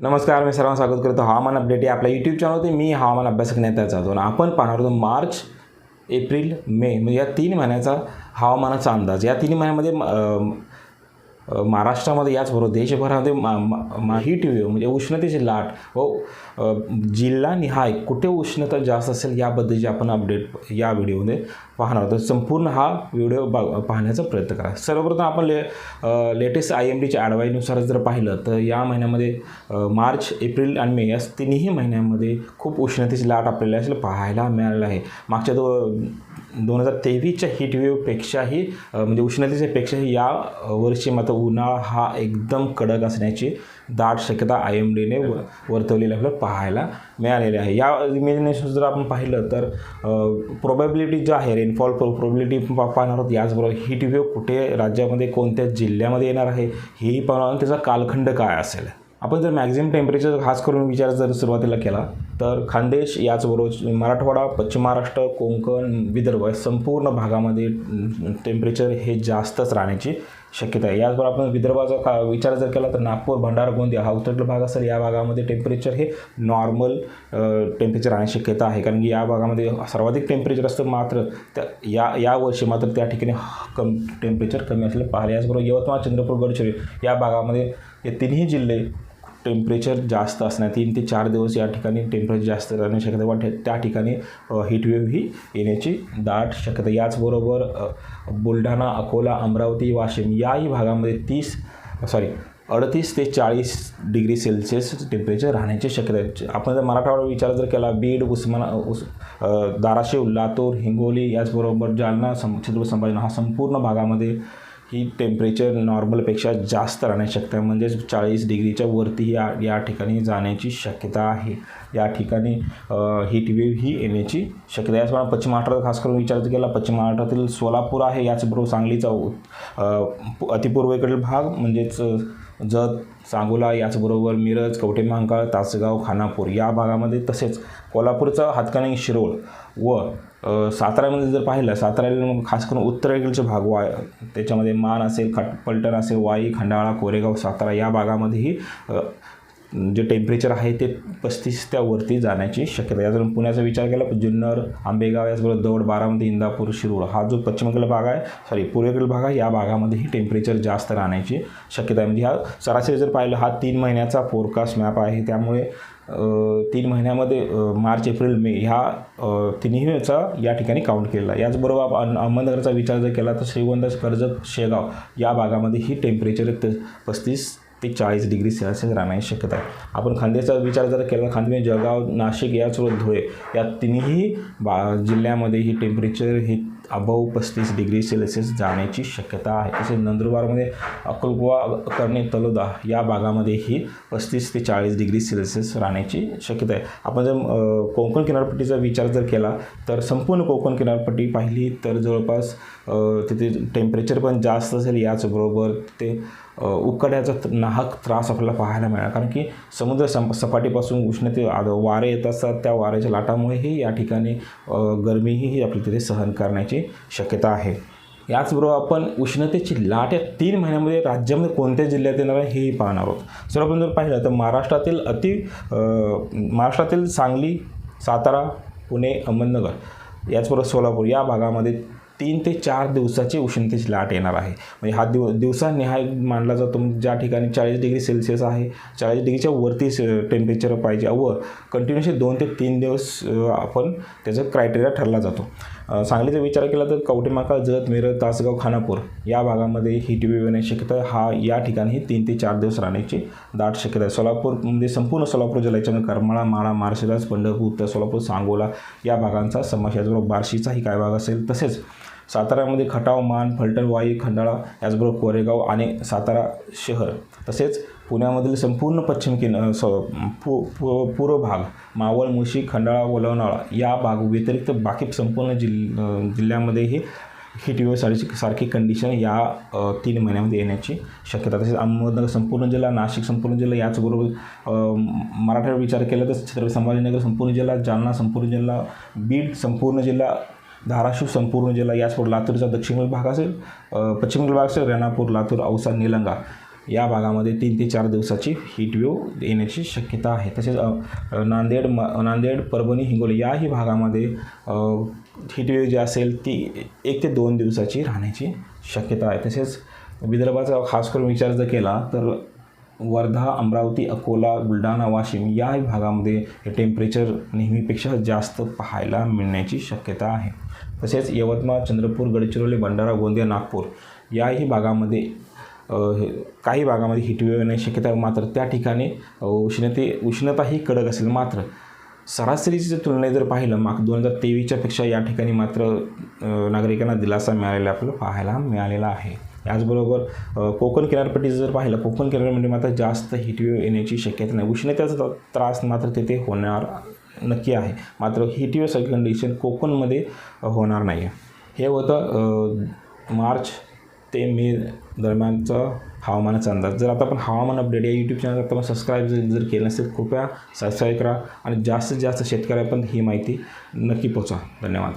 नमस्कार मी सर्वांना स्वागत करतो हवामान अपडेट या आपल्या यूट्यूब चॅनलवरती मी हवामान अभ्यासक करण्यात जातो आणि आपण पाहणार होतो मार्च एप्रिल मे म्हणजे या तीन महिन्याचा हवामानाचा अंदाज. या तीन महिन्यामध्ये महाराष्ट्रामध्ये याचबरोबर देशभरामध्ये मा मा- हीट वेव्ह म्हणजे उष्णतेची लाट. हो, व जिल्हा निहाय कुठे उष्णता जास्त असेल याबद्दलची आपण अपडेट या व्हिडिओमध्ये पाहणार आहोत. संपूर्ण हा व्हिडिओ बा पाहण्याचा प्रयत्न करा. सर्वप्रथम आपण ले लेटेस्ट आय एम डीच्या ॲडवाईनुसार जर पाहिलं तर या महिन्यामध्ये मार्च एप्रिल आणि मे या तिन्ही महिन्यामध्ये खूप उष्णतेची लाट आपल्याला असेल पाहायला मिळालेलं आहे. मागच्या दो दोन हजार तेवीसच्या हिटवेवपेक्षाही म्हणजे उष्णतेच्या पेक्षाही या वर्षी मात्र उन्हाळा हा एकदम कडक असण्याची दाट शक्यता आय एम डीने वर्तवलेली आपल्याला पाहायला मिळालेली आहे. या इमेजिनेशन जर आपण पाहिलं तर प्रोबॅबिलिटी जो आहे रेनफॉल प्रोबॅबिलिटी पाहणार आहोत. याचबरोबर हिटवेव कुठे राज्यामध्ये कोणत्या जिल्ह्यामध्ये येणार आहे हेही पाहणार त्याचा कालखंड काय असेल? आपण जर मॅक्झिमम टेम्परेचर खास करून विचार जर सुरुवातीला केला तर खानदेश याचबरोबर मराठवाडा पश्चिम महाराष्ट्र कोकण विदर्भ या संपूर्ण भागामध्ये टेम्परेचर हे जास्तच राहण्याची शक्यता आहे. याचबरोबर आपण विदर्भाचा का विचार जर केला तर नागपूर भंडारा गोंदिया हा उत्तर भाग असेल या भागामध्ये टेम्परेचर हे नॉर्मल टेम्परेचर राहण्याची शक्यता आहे. कारण की या भागामध्ये सर्वाधिक टेम्परेचर असतं मात्र त्या या या वर्षी मात्र त्या ठिकाणी कम टेम्परेचर कमी असलेलं पाहिलं याचबरोबर यवतमाळ चंद्रपूर गडचिरोली या भागामध्ये हे तिन्ही जिल्हे टेम्परेचर जास्त असणार. तीन ते चार दिवस या ठिकाणी टेम्परेचर जास्त राहण्याची शक्यता वाटते. त्या ठिकाणी हीटवेव्ह ही येण्याची दाट शक्यता. याचबरोबर बुलढाणा अकोला अमरावती वाशिम याही भागामध्ये तीस सॉरी अडतीस ते चाळीस डिग्री सेल्सिअस टेम्परेचर राहण्याची शक्यता आहे. आपण जर मराठवाडा विचार जर केला बीड उस्माना उस धाराशिव लातूर हिंगोली याचबरोबर जालना सं छत्रपती संभाजीनगर हा संपूर्ण भागामध्ये ही टेम्परेचर नॉर्मलपेक्षा जास्त राहण्याची शक्यता आहे. म्हणजेच चाळीस डिग्रीच्या वरती या या ठिकाणी जाण्याची शक्यता आहे. या ठिकाणी हीट वेव्ह ही येण्याची शक्यता आहे. याचप्रमाणे पश्चिम महाराष्ट्रात खास करून विचार केला पश्चिम महाराष्ट्रातील सोलापूर आहे याचबरोबर सांगलीचा अतिपूर्वेकडील भाग म्हणजेच जत सांगोला याचबरोबर मिरज कवठेमहांकाळ तासगाव खानापूर या भागामध्ये तसेच कोल्हापूरचा हातकणी शिरोळ व सातारामध्ये साताऱ्यामध्ये जर पाहिलं साताऱ्याला खास करून उत्तरेकडचे भाग वाय त्याच्यामध्ये मान असेल खट पलटण असेल वाई खंडाळा कोरेगाव सातारा या भागामध्येही जे टेम्परेचर आहे ते पस्तीस त्यावरती जाण्याची शक्यता आहे. जर पुण्याचा विचार केला तर जुन्नर आंबेगाव याचबरोबर दौड बारामती इंदापूर शिरूळ हा जो पश्चिमेकडील भाग आहे सॉरी पूर्वेकडील भाग आहे या भागामध्येही टेम्परेचर जास्त राहण्याची शक्यता आहे. म्हणजे हा सरासरी जर पाहिलं हा तीन महिन्याचा फोरकास्ट मॅप आहे. त्यामुळे तीन महिन्यामध्ये मार्च एप्रिल मे ह्या तिन्हीचा या ठिकाणी काउंट केलेला आहे. याचबरोबर आपण अहमदनगरचा विचार जर केला तर श्रीगोंदा कर्जत शेगाव या भागामध्ये ही टेम्परेचर त पस्तीस चाळीस डिग्री सेल्सिअस राहण्याची शक्यता. आहे आपण खांद्याचा विचार जर केला खांदे जळगाव नाशिक याचबरोबर धुळे या तिन्ही बा जिल्ह्यामध्ये ही टेम्परेचर हे अबव पस्तीस डिग्री सेल्सिअस जाण्याची शक्यता आहे. तसेच नंदुरबारमध्ये अकोलगोवा करणे तलोदा या भागामध्येही पस्तीस ते चाळीस डिग्री सेल्सिअस राहण्याची शक्यता आहे. आपण जर कोकण किनारपट्टीचा विचार जर केला तर संपूर्ण कोकण किनारपट्टी पाहिली तर जवळपास तिथे टेम्परेचर पण जास्त असेल याचबरोबर ते उकड्याचा नाहक त्रास आपल्याला पाहायला मिळाला कारण की समुद्र सं सपाटीपासून उष्णते वारे येत असतात. त्या वाऱ्याच्या लाटामुळेही या ठिकाणी गरमीही आपल्या तिथे सहन करण्याची शक्यता आहे. याचबरोबर आपण उष्णतेची लाट या तीन महिन्यामध्ये राज्यामध्ये कोणत्या जिल्ह्यात येणार आहे हेही पाहणार आहोत. सर आपण जर पाहिलं तर महाराष्ट्रातील अति महाराष्ट्रातील सांगली सातारा पुणे अहमदनगर याचबरोबर सोलापूर या भागामध्ये तीन ते चार दिवसाची उष्णतेची लाट येणार आहे. म्हणजे हा दिव दिवसानिहाय मानला जातो म्हणजे ज्या ठिकाणी चाळीस डिग्री सेल्सिअस आहे चाळीस डिग्रीच्या वरती टेम्परेचर पाहिजे. व कंटिन्युअसली दोन ते तीन दिवस आपण त्याचा क्रायटेरिया ठरला जातो. सांगलीचा विचार केला तर कवटेमाका जत मिरज तासगाव खानापूर या भागामध्ये हीट वेव्ह येण्याची शक्यता हा या ठिकाणी तीन ते चार दिवस राहण्याची दाट शक्यता आहे. सोलापूरमध्ये म्हणजे संपूर्ण सोलापूर जिल्हा करमाळा माळा मार्शदास पंढरपूर उत्तर सोलापूर सांगोला या भागांचा समावेश याचबरोबर बार्शीचाही काय भाग असेल. तसेच साताऱ्यामध्ये खटाव मान फलटण वाई खंडाळा याचबरोबर कोरेगाव आणि सातारा शहर. तसेच पुण्यामधील संपूर्ण पश्चिम किन स पू पू पूर्व भाग मावळ मुशी खंडाळा वलवणाळा या भाग व्यतिरिक्त बाकी संपूर्ण जिल जिल्ह्यामध्येही हीट वेव्ह सारखी सारखी कंडिशन या तीन महिन्यामध्ये येण्याची शक्यता. तसेच अहमदनगर संपूर्ण जिल्हा नाशिक संपूर्ण जिल्हा याचबरोबर मराठ्यावर विचार केला तर छत्रपती संभाजीनगर संपूर्ण जिल्हा जालना संपूर्ण जिल्हा बीड संपूर्ण जिल्हा धाराशिव संपूर्ण जिल्हा याचबरोबर लातूरचा दक्षिणेकडील भाग असेल पश्चिम पश्चिमेकडील भाग असेल रेणापूर लातूर औसा निलंगा या भागामध्ये तीन ते चार दिवसाची हीट वेव्ह येण्याची शक्यता आहे. तसेच नांदेड म नांदेड परभणी हिंगोली याही भागामध्ये हीट वेव्ह जी असेल ती एक ते दोन दिवसाची राहण्याची शक्यता आहे. तसेच विदर्भाचा खास करून विचार जर केला तर वर्धा अमरावती अकोला बुलढाणा वाशिम या भागामध्ये हे टेम्परेचर नेहमीपेक्षा जास्त पाहायला मिळण्याची शक्यता आहे. तसेच यवतमाळ चंद्रपूर गडचिरोली भंडारा गोंदिया नागपूर याही भागामध्ये हे- काही भागामध्ये हिटवेव येण्याची शक्यता आहे मात्र त्या ठिकाणी उष्णते उष्णता ही कडक असेल मात्र. सरासरीची जर तुलनेत जर पाहिलं माग दोन हजार तेवीसच्या पेक्षा या ठिकाणी मात्र नागरिकांना दिलासा मिळालेला आपल्याला पाहायला मिळालेला आहे. याचबरोबर कोकण किनारपट्टीचं जर पाहिलं कोकण किनारपट्टी मात्र जास्त हिटवेव येण्याची शक्यता नाही. उष्णतेचा त्रास मात्र तेथे होणार नक्की आहे. मात्र हिटवेव कंडिशन कोकणमध्ये होणार नाही आहे हे होतं मार्च ते मे दरम्यानचा हवामानाचा अंदाज. जर आता आपण हवामान अपडेट या यूट्यूब चॅनल आता आपण सबस्क्राईब जर जर केलं नसेल कृपया सबस्क्राईब करा आणि जास्तीत जास्त शेतकऱ्यापर्यंत ही माहिती नक्की पोचा धन्यवाद.